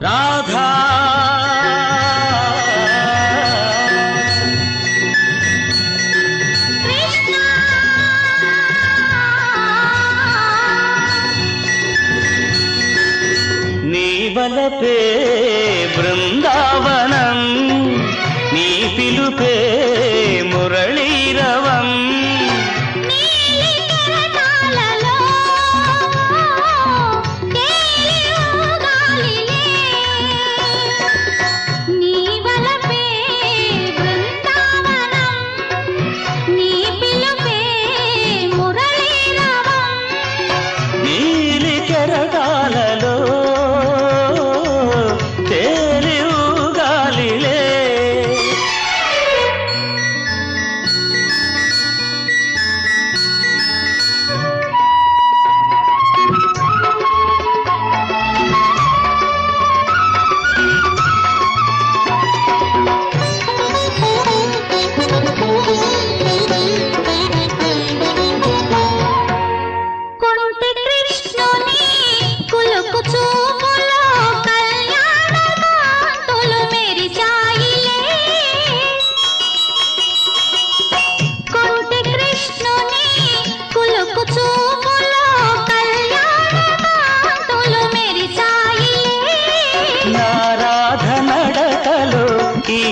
రాధా. నీవలపే బృందావనం నీ పిలుపే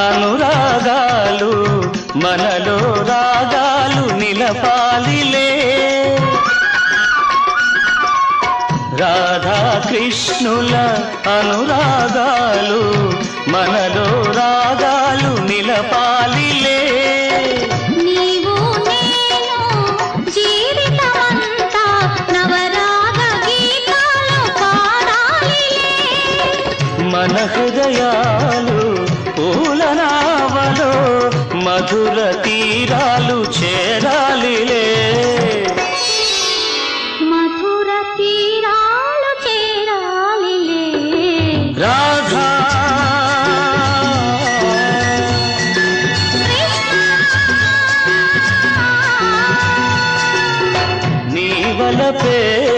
అనురాగాలు మనలో రాగాలు నిలపాలిలే. రాధాకృష్ణుల అనురాగాలు మనలో రాగాలు నిలపాలిలే. మన హృదయాలు మధుర తీరాలు చేరాలిలే. మధుర తీరాలు చేరాలిలే. రాధా. నీ వలపే